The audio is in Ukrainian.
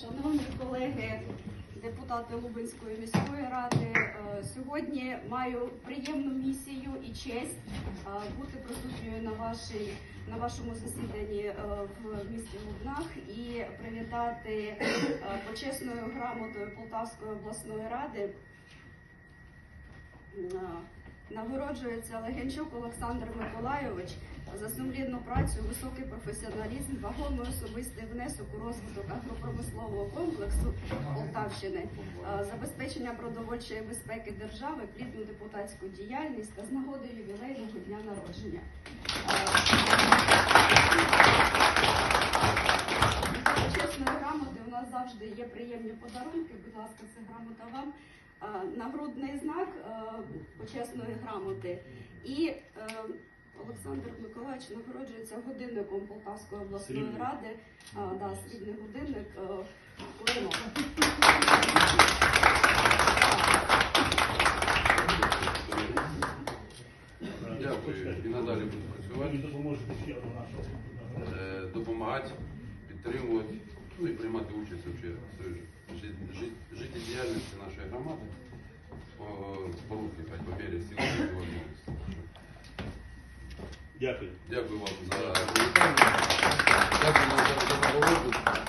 Шановні колеги, депутати Лубенської міської ради, е, сьогодні маю приємну місію і честь е, бути присутньою на вашій на вашому засіданні е, в місті Лубнах і привітати почесною грамотою Полтавської обласної ради. Нагороджується Легенчук Олександр Миколайович за сумлінну працю, високий професіоналізм, вагомий особистий внесок у розвиток агропромислового комплексу Полтавщини, е, забезпечення продовольчої безпеки держави, плідну депутатську діяльність та з нагоди ювілейного дня народження. Е, Чесної грамоти у нас завжди є приємні подарунки. Будь ласка, це грамота вам. Е, Нагрудний знак почесної грамоти. І Олександр Миколаївич нагороджується годинником Полтавської обласної Срібний. ради. А, да, срібний годинник е, Дякую. І надалі буду працювати, е, допомагати, підтримувати, ну і приймати участь в жит- жит- життєдіяльності нашої громади по, по по і можливості. Дякую. Дякую вам за. Дякую вам за нагороду.